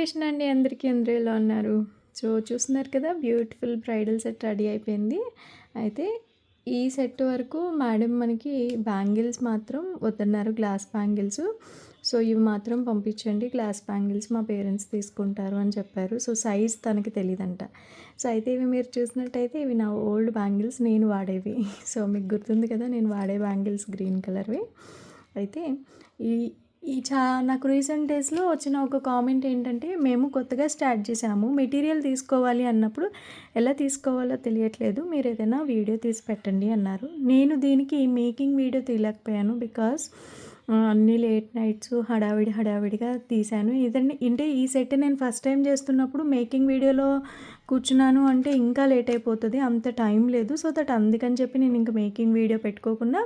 కృష్ణ అండి అందరికీ అందరూ ఎలా ఉన్నారు? సో చూస్తున్నారు కదా బ్యూటిఫుల్ బ్రైడల్ సెట్ రెడీ అయిపోయింది. అయితే ఈ సెట్ వరకు మేడం మనకి బ్యాంగిల్స్ మాత్రం వద్దన్నారు గ్లాస్ బ్యాంగిల్స్ సో ఇవి మాత్రం పంపించండి గ్లాస్ బ్యాంగిల్స్ మా పేరెంట్స్ తీసుకుంటారు అని చెప్పారు. సో సైజ్ తనకి తెలియదంట సో అయితే ఇవి మీరు చూసినట్టయితే ఇవి నా ఓల్డ్ బ్యాంగిల్స్ నేను వాడేవి. సో మీకు గుర్తుంది కదా నేను వాడే బ్యాంగిల్స్ గ్రీన్ కలర్వి అయితే ఈ ఈ చా నాకు రీసెంట్ డేస్లో వచ్చిన ఒక కామెంట్ ఏంటంటే మేము కొత్తగా స్టార్ట్ చేసాము మెటీరియల్ తీసుకోవాలి అన్నప్పుడు ఎలా తీసుకోవాలో తెలియట్లేదు. మీరు ఏదైనా వీడియో తీసి పెట్టండి అన్నారు. నేను దీనికి మేకింగ్ వీడియో తీయలేకపోయాను బికాస్ అన్ని లేట్ నైట్స్ హడావిడి హడావిడిగా తీశాను. ఇదండి అంటే ఈ సెట్ నేను ఫస్ట్ టైం చేస్తున్నప్పుడు మేకింగ్ వీడియోలో కూర్చున్నాను అంటే ఇంకా లేట్ అయిపోతుంది. అంత టైం లేదు. సో దట్ అందుకని చెప్పి నేను ఇంకా మేకింగ్ వీడియో పెట్టుకోకుండా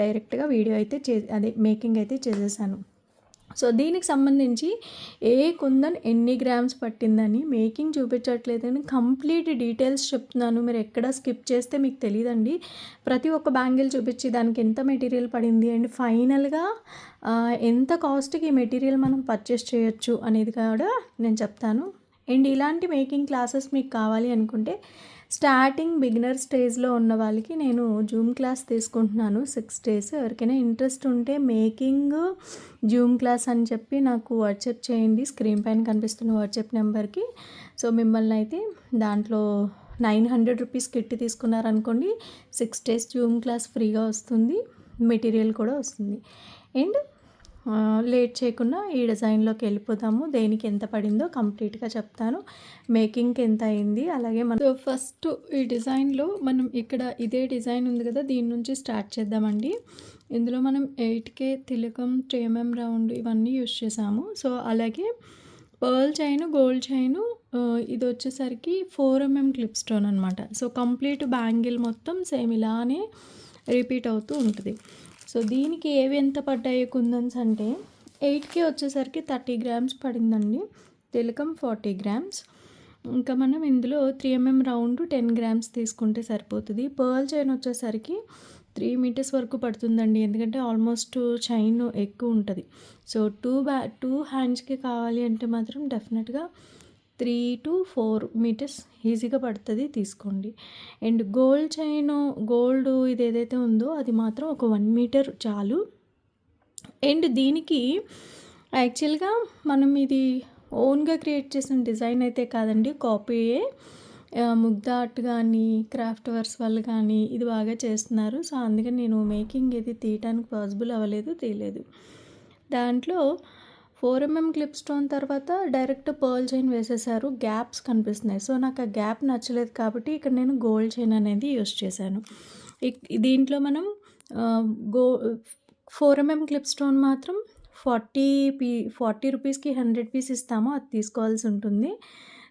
డైరెక్ట్గా వీడియో అయితే చే అదే మేకింగ్ అయితే చేసేసాను. సో దీనికి సంబంధించి ఏ కుందన్ ఎన్ని గ్రామ్స్ పట్టిందని మేకింగ్ చూపించట్లేదని కంప్లీట్ డీటెయిల్స్ చెప్తున్నాను. మీరు ఎక్కడ స్కిప్ చేస్తే మీకు తెలియదండి ప్రతి ఒక్క బ్యాంగిల్ చూపించి దానికి ఎంత మెటీరియల్ పడింది అండ్ ఫైనల్గా ఎంత కాస్ట్కి ఈ మెటీరియల్ మనం పర్చేస్ చేయొచ్చు అనేది కూడా నేను చెప్తాను. అండ్ ఇలాంటి మేకింగ్ క్లాసెస్ మీకు కావాలి అనుకుంటే స్టార్టింగ్ బిగినర్ స్టేజ్లో ఉన్న వాళ్ళకి నేను జూమ్ క్లాస్ తీసుకుంటున్నాను సిక్స్ డేస్. ఎవరికైనా ఇంట్రెస్ట్ ఉంటే మేకింగ్ జూమ్ క్లాస్ అని చెప్పి నాకు వాట్సాప్ చేయండి. స్క్రీన్ పైన కనిపిస్తున్న వాట్సాప్ నెంబర్కి. సో మిమ్మల్ని అయితే దాంట్లో నైన్ హండ్రెడ్ రూపీస్ కిట్ తీసుకున్నారనుకోండి సిక్స్ డేస్ జూమ్ క్లాస్ ఫ్రీగా వస్తుంది. మెటీరియల్ కూడా వస్తుంది. అండ్ లేట్ చేయకుండా ఈ డిజైన్లోకి వెళ్ళిపోతాము దేనికి ఎంత పడిందో కంప్లీట్గా చెప్తాను. మేకింగ్కి ఎంత అయింది అలాగే మన ఫస్ట్ ఈ డిజైన్లో మనం ఇక్కడ ఇదే డిజైన్ ఉంది కదా దీని నుంచి స్టార్ట్ చేద్దామండి. ఇందులో మనం ఎయిట్ కే తిలకం ట్రేమం రౌండ్ ఇవన్నీ యూజ్ చేసాము సో అలాగే పర్ల్ చైన్ గోల్డ్ చైన్ ఇది వచ్చేసరికి ఫోర్ ఎంఎం క్లిప్ స్టోన్ అనమాట సో కంప్లీట్ బ్యాంగిల్ మొత్తం సేమ్ ఇలానే రిపీట్ అవుతూ ఉంటుంది. సో దీనికి ఏవి ఎంత పడ్డాయి కుందన్స్ అంటే ఎయిట్కి వచ్చేసరికి థర్టీ గ్రామ్స్ పడిందండి. తిలకం ఫార్టీ గ్రామ్స్. ఇంకా మనం ఇందులో three MM round ten grams తీసుకుంటే సరిపోతుంది. పర్ల్ చైన్ వచ్చేసరికి త్రీ మీటర్స్ వరకు పడుతుందండి. ఎందుకంటే ఆల్మోస్ట్ చైన్ ఎక్కువ ఉంటుంది. సో టూ బ్యా టూ హ్యాండ్స్కి కావాలి అంటే మాత్రం డెఫినెట్గా త్రీ టు ఫోర్ మీటర్స్ ఈజీగా పడుతుంది తీసుకోండి. అండ్ గోల్డ్ చైన్ గోల్డ్ ఇది ఏదైతే ఉందో అది మాత్రం ఒక వన్ మీటర్ చాలు. అండ్ దీనికి యాక్చువల్గా మనం ఇది ఓన్గా క్రియేట్ చేసిన డిజైన్ అయితే కాదండి కాపీయే. ముగ్ధ ఆర్ట్ కానీ క్రాఫ్ట్ వర్క్స్ వాళ్ళు కానీ ఇది బాగా చేస్తున్నారు. సో అందుకని నేను మేకింగ్ ఇది తీయటానికి పాసిబుల్ అవ్వలేదు తీయలేదు. దాంట్లో ఫోర్ ఎంఎం క్లిప్ స్టోన్ తర్వాత డైరెక్ట్ పర్ల్ చైన్ వేసేసారు. గ్యాప్స్ కనిపిస్తున్నాయి. సో నాకు ఆ గ్యాప్ నచ్చలేదు కాబట్టి ఇక్కడ నేను గోల్డ్ చైన్ అనేది యూస్ చేశాను. దీంట్లో మనం go four MM clip stone మాత్రం ఫార్టీ పీ ఫార్టీ రూపీస్కి హండ్రెడ్ పీస్ ఇస్తామో. అది తీసుకోవాల్సి ఉంటుంది.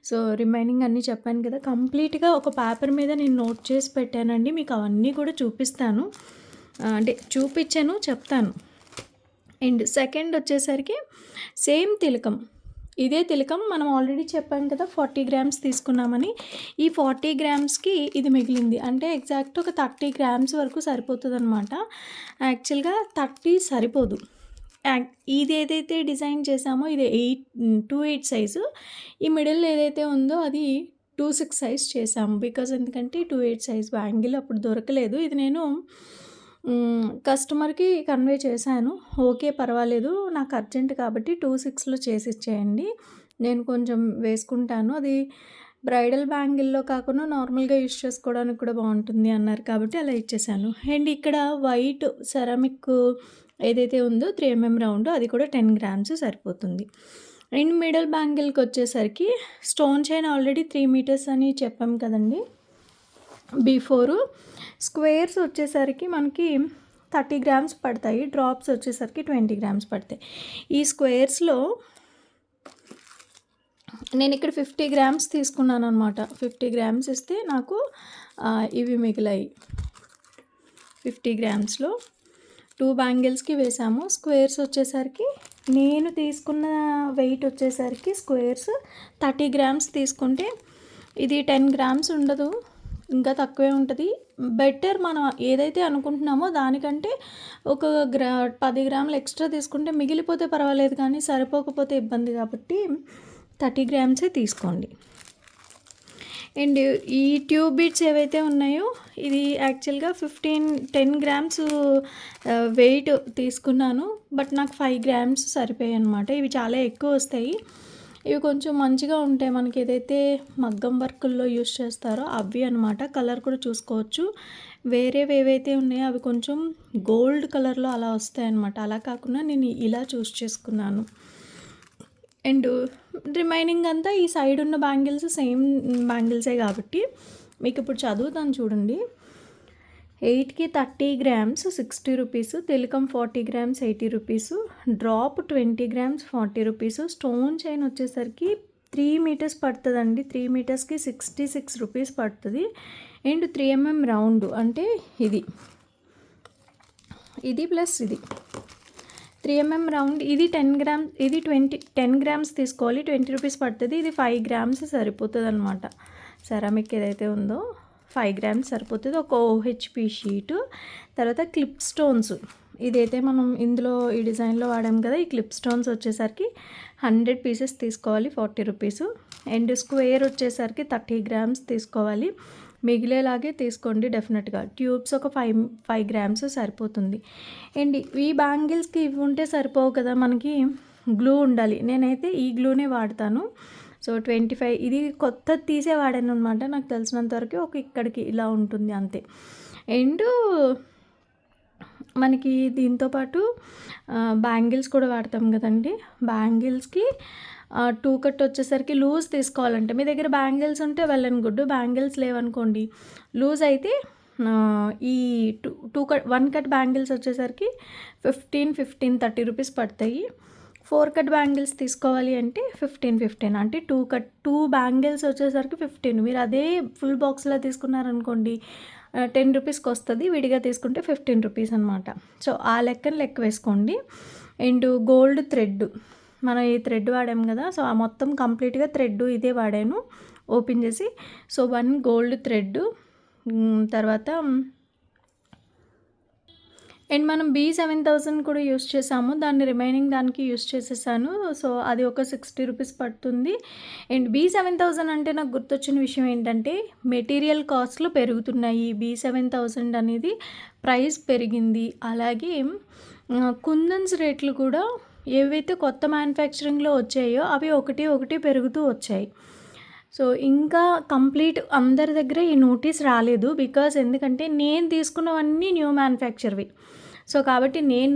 సో రిమైనింగ్ అన్నీ చెప్పాను కదా. కంప్లీట్గా ఒక పేపర్ మీద నేను నోట్ చేసి పెట్టానండి. మీకు అవన్నీ కూడా చూపిస్తాను. అంటే చూపించాను చెప్తాను. అండ్ సెకండ్ వచ్చేసరికి సేమ్ తిలకం. ఇదే తిలకం మనం ఆల్రెడీ చెప్పాం కదా ఫార్టీ గ్రామ్స్ తీసుకున్నామని. ఈ ఫార్టీ గ్రామ్స్కి ఇది మిగిలింది. అంటే ఎగ్జాక్ట్ ఒక థర్టీ గ్రామ్స్ వరకు సరిపోతుంది అనమాట యాక్చువల్గా థర్టీ సరిపోదు. ఇది ఏదైతే డిజైన్ చేసామో ఇది ఎయిట్ టూ ఎయిట్ సైజు. ఈ మిడిల్ ఏదైతే ఉందో అది టూ సిక్స్ సైజ్ చేసాము బికాజ్ ఎందుకంటే టూ ఎయిట్ సైజ్ బ్యాంగిల్ అప్పుడు దొరకలేదు. ఇది నేను కస్టమర్‌కి కన్వే చేశాను. ఓకే. పర్వాలేదు. నాకు అర్జెంట్ కాబట్టి టూ సిక్స్‌లో చేసి ఇచ్చేయండి నేను కొంచెం వేసుకుంటాను. అది బ్రైడల్ బ్యాంగిల్‌లో కాకుండా నార్మల్‌గా యూజ్ చేసుకోవడానికి కూడా బాగుంటుంది అన్నారు కాబట్టి అలా ఇచ్చేసాను. అండ్ ఇక్కడ వైట్ సెరామిక్ ఏదైతే ఉందో త్రీ ఎంఎం రౌండ్ అది కూడా టెన్ గ్రామ్స్ సరిపోతుంది. అండ్ మిడిల్ బ్యాంగిల్కి వచ్చేసరికి stone chain already three metres అని చెప్పాం కదండీ! బిఫోరు. స్క్వేర్స్ వచ్చేసరికి మనకి థర్టీ గ్రామ్స్ పడతాయి. డ్రాప్స్ వచ్చేసరికి ట్వంటీ గ్రామ్స్ పడతాయి. ఈ స్క్వేర్స్లో నేను ఇక్కడ ఫిఫ్టీ గ్రామ్స్ తీసుకున్నాను అనమాట ఫిఫ్టీ గ్రామ్స్ ఇస్తే నాకు ఇవి మిగిలాయి. ఫిఫ్టీ గ్రామ్స్లో టూ బ్యాంగిల్స్కి వేసాము. స్క్వేర్స్ వచ్చేసరికి నేను తీసుకున్న వెయిట్ వచ్చేసరికి స్క్వేర్స్ థర్టీ గ్రామ్స్ తీసుకుంటే ఇది టెన్ గ్రామ్స్ ఉండదు. ఇంకా తక్కువే ఉంటుంది. బెటర్ మనం ఏదైతే అనుకుంటున్నామో దానికంటే ఒక గ్రా పది గ్రాములు ఎక్స్ట్రా తీసుకుంటే మిగిలిపోతే పర్వాలేదు కానీ సరిపోకపోతే ఇబ్బంది కాబట్టి థర్టీ గ్రామ్సే తీసుకోండి. అండ్ ఈ ట్యూబ్ బీట్స్ ఏవైతే ఉన్నాయో ఇది యాక్చువల్గా ఫిఫ్టీన్ టెన్ గ్రామ్స్ వెయిట్ తీసుకున్నాను. బట్ నాకు ఫైవ్ గ్రామ్స్ సరిపోయాయి అనమాట ఇవి చాలా ఎక్కువ వస్తాయి. ఇవి కొంచెం మంచిగా ఉంటాయి మనకి ఏదైతే మగ్గం వర్కుల్లో యూస్ చేస్తారో అవి అనమాట కలర్ కూడా చూసుకోవచ్చు. వేరేవి ఏవైతే ఉన్నాయో అవి కొంచెం గోల్డ్ కలర్లో అలా వస్తాయన్నమాట అలా కాకుండా నేను ఇలా చూస్ చేసుకున్నాను. అండ్ రిమైనింగ్ అంతా ఈ సైడ్ ఉన్న బ్యాంగిల్స్ సేమ్ బ్యాంగిల్సే కాబట్టి మీకు ఇప్పుడు చదువుతాను చూడండి. ఎయిట్కి థర్టీ గ్రామ్స్ సిక్స్టీ రూపీస్ తిలకం forty grams eighty rupees drop twenty grams forty rupees. Stone chain వచ్చేసరికి త్రీ మీటర్స్ పడుతుందండి. త్రీ మీటర్స్కి సిక్స్టీ సిక్స్ రూపీస్ పడుతుంది. అండ్ త్రీ ఎంఎం రౌండ్ అంటే ఇది. ఇది ప్లస్ ఇది. త్రీ ఎంఎం రౌండ్ ఇది టెన్ గ్రామ్స్ ఇది ట్వంటీ టెన్ గ్రామ్స్ తీసుకోవాలి. ట్వంటీ రూపీస్ పడుతుంది. ఇది ఫైవ్ గ్రామ్స్ సరిపోతుంది అనమాట సెరామిక్ ఏదైతే ఉందో. ఫైవ్ గ్రామ్స్ సరిపోతుంది. ఒక ఓహెచ్పి షీటు తర్వాత క్లిప్ స్టోన్స్. ఇదైతే మనం ఇందులో ఈ డిజైన్లో వాడాం కదా ఈ క్లిప్ స్టోన్స్ వచ్చేసరికి హండ్రెడ్ పీసెస్ తీసుకోవాలి ఫార్టీ రూపీస్. అండ్ స్క్వేర్ వచ్చేసరికి థర్టీ గ్రామ్స్ తీసుకోవాలి. మిగిలేలాగే తీసుకోండి డెఫినెట్గా. ట్యూబ్స్ ఒక ఫైవ్ ఫైవ్ గ్రామ్స్ సరిపోతుంది. అండ్ ఈ బ్యాంగిల్స్కి ఇవి ఉంటే సరిపోవు కదా మనకి గ్లూ ఉండాలి. నేనైతే ఈ గ్లూనే వాడతాను. సో ట్వంటీ ఫైవ్ ఇది కొత్త తీసే వాడాను అనమాట నాకు తెలిసినంత వరకు ఒక ఇక్కడికి ఇలా ఉంటుంది అంతే. అండ్ మనకి దీంతోపాటు బ్యాంగిల్స్ కూడా వాడతాం కదండి. బ్యాంగిల్స్కి టూ కట్ వచ్చేసరికి లూజ్ తీసుకోవాలంటే మీ దగ్గర బ్యాంగిల్స్ ఉంటే వెళ్ళని గుడ్డు బ్యాంగిల్స్ లేవనుకోండి లూజ్ అయితే ఈ two two cut one cut bangles వచ్చేసరికి ఫిఫ్టీన్ ఫిఫ్టీన్ థర్టీ రూపీస్ పడతాయి. ఫోర్ కట్ బ్యాంగిల్స్ తీసుకోవాలి అంటే ఫిఫ్టీన్ ఫిఫ్టీన్. అంటే టూ కట్ టూ బ్యాంగిల్స్ వచ్చేసరికి ఫిఫ్టీన్. మీరు అదే ఫుల్ బాక్స్లో తీసుకున్నారనుకోండి టెన్ రూపీస్కి వస్తుంది. విడిగా తీసుకుంటే ఫిఫ్టీన్ రూపీస్ అనమాట సో ఆ లెక్కను లెక్క వేసుకోండి. And gold thread. మనం ఈ థ్రెడ్ వాడాం కదా సో ఆ మొత్తం కంప్లీట్గా థ్రెడ్ ఇదే వాడాను. ఓపెన్ చేసి సో వన్ గోల్డ్ థ్రెడ్. తర్వాత అండ్ మనం బీ సెవెన్ థౌజండ్ కూడా యూస్ చేసాము. దాన్ని రిమైనింగ్ దానికి యూస్ చేసేసాను. సో అది ఒక సిక్స్టీ రూపీస్ పడుతుంది. అండ్ బీ సెవెన్ థౌజండ్ అంటే నాకు గుర్తొచ్చిన విషయం ఏంటంటే మెటీరియల్ కాస్ట్లు పెరుగుతున్నాయి. బీ సెవెన్ థౌజండ్ అనేది ప్రైస్ పెరిగింది. అలాగే కుందన్స్ రేట్లు కూడా ఏవైతే కొత్త మ్యానుఫ్యాక్చరింగ్లో వచ్చాయో అవి ఒకటి ఒకటి పెరుగుతూ వచ్చాయి. సో ఇంకా కంప్లీట్ అందరి దగ్గర ఈ నోటీస్ రాలేదు బికాజ్ ఎందుకంటే నేను తీసుకున్నవన్నీ న్యూ మ్యానుఫ్యాక్చర్వి. సో కాబట్టి నేను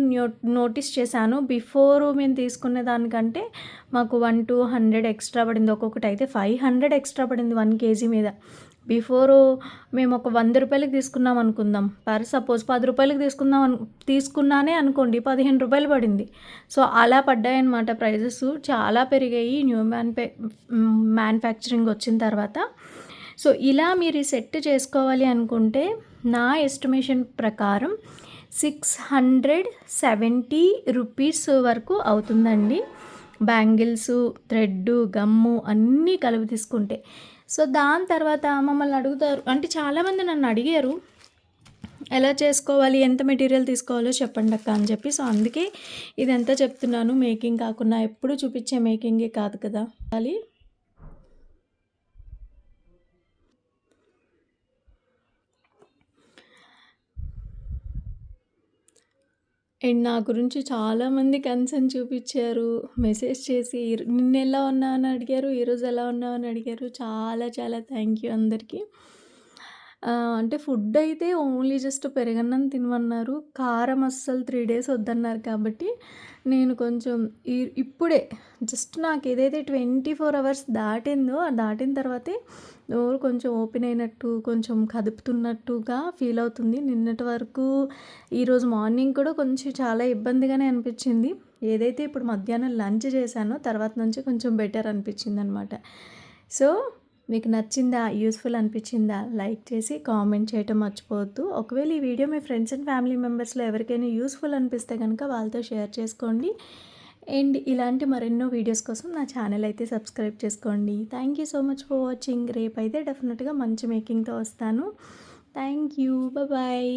నోటీస్ చేశాను. బిఫోర్ మేము తీసుకునే దానికంటే మాకు వన్ టూ హండ్రెడ్ ఎక్స్ట్రా పడింది. ఒక్కొక్కటి అయితే ఫైవ్ హండ్రెడ్ ఎక్స్ట్రా పడింది వన్ కేజీ మీద. బిఫోరు మేము ఒక వంద రూపాయలకి తీసుకున్నాం అనుకుందాం. పర్ సపోజ్ పది రూపాయలకి తీసుకుందాం అను తీసుకున్నానే అనుకోండి పదిహేను రూపాయలు పడింది. సో అలా పడ్డాయన్నమాట ప్రైజెస్. చాలా పెరిగాయి. న్యూ మ్యాన్ఫే మ్యానుఫ్యాక్చరింగ్ వచ్చిన తర్వాత. సో ఇలా మీరు సెట్ చేసుకోవాలి అనుకుంటే నా ఎస్టిమేషన్ ప్రకారం సిక్స్ హండ్రెడ్ సెవెంటీ రూపీస్ వరకు అవుతుందండి. బ్యాంగిల్స్ థ్రెడ్ గమ్ము అన్నీ కలిపి తీసుకుంటే. సో దాని తర్వాత మమ్మల్ని అడుగుతారు అంటే చాలామంది నన్ను అడిగారు ఎలా చేసుకోవాలి ఎంత మెటీరియల్ తీసుకోవాలో చెప్పండి అక్క అని చెప్పి. సో అందుకే ఇదంతా చెప్తున్నాను. మేకింగ్ కాకుండా ఎప్పుడు చూపించే మేకింగే కాదు కదా. అండ్ నా గురించి చాలామంది కన్సర్న్ చూపించారు. మెసేజ్ చేసి నిన్న ఎలా ఉన్నావు అని అడిగారు ఈరోజు ఎలా ఉన్నావు అని అడిగారు. చాలా చాలా థ్యాంక్ యూ అందరికీ. అంటే ఫుడ్ అయితే ఓన్లీ జస్ట్ పెరగన్నం తినమన్నారు. కారం అస్సలు త్రీ డేస్ వద్దన్నారు కాబట్టి నేను కొంచెం ఇప్పుడే జస్ట్ నాకు ఏదైతే ట్వంటీ ఫోర్ అవర్స్ దాటిందో ఆ దాటిన తర్వాతే నోరు కొంచెం ఓపెన్ అయినట్టు కొంచెం కదుపుతున్నట్టుగా ఫీల్ అవుతుంది. నిన్నటి వరకు ఈరోజు మార్నింగ్ కూడా కొంచెం చాలా ఇబ్బందిగానే అనిపించింది. ఏదైతే ఇప్పుడు మధ్యాహ్నం లంచ్ చేశానో తర్వాత నుంచి కొంచెం బెటర్ అనిపించింది అనమాట సో మీకు నచ్చిందా యూస్ఫుల్ అనిపించిందా లైక్ చేసి కామెంట్ చేయటం మర్చిపోవద్దు. ఒకవేళ ఈ వీడియో మీ ఫ్రెండ్స్ అండ్ ఫ్యామిలీ మెంబర్స్లో ఎవరికైనా యూస్ఫుల్ అనిపిస్తే కనుక వాళ్ళతో షేర్ చేసుకోండి. అండ్ ఇలాంటి మరెన్నో వీడియోస్ కోసం నా ఛానల్ అయితే సబ్స్క్రైబ్ చేసుకోండి. Thank you so much for watching. రేపు అయితే డెఫినెట్గా మంచి మేకింగ్తో వస్తాను. Thank you. బాయ్